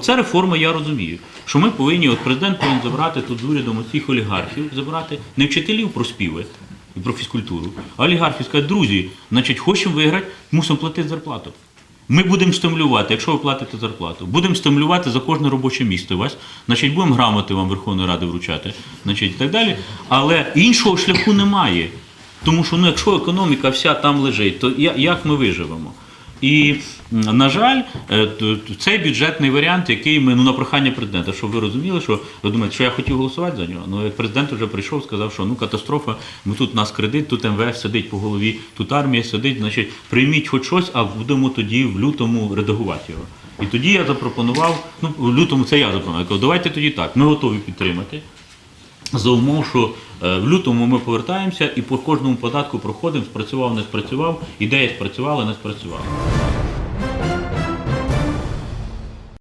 Це реформа, я розумію, що ми повинні, от президент повинен забрати тут з урядом оцих олігархів, забрати не вчителів про співи і про фізкультуру, а олігархів сказати, друзі, значить, хочемо виграти, мусимо платити зарплату. Ми будемо стимулювати, якщо ви платите зарплату, будемо стимулювати за кожне робоче місце вас, значить, будемо грамоти вам Верховної Ради вручати, значить, і так далі. Але іншого шляху немає. Тому що ну, якщо економіка вся там лежить, то як ми виживемо? І, на жаль, е, цей бюджетний варіант, який ми ну на прохання президента, щоб ви розуміли, що ви думаєте, що я хотів голосувати за нього. Ну як президент вже прийшов, сказав, що ну катастрофа, ми тут у нас кредит, тут МВФ сидить по голові, тут армія сидить, значить прийміть хоч щось, а будемо тоді в лютому редагувати його. І тоді я запропонував, ну в лютому це я запропонував. Я кажу, давайте тоді так, ми готові підтримати. За умов, що в лютому ми повертаємося і по кожному податку проходимо, спрацював, не спрацював, ідея спрацювала, не спрацювала.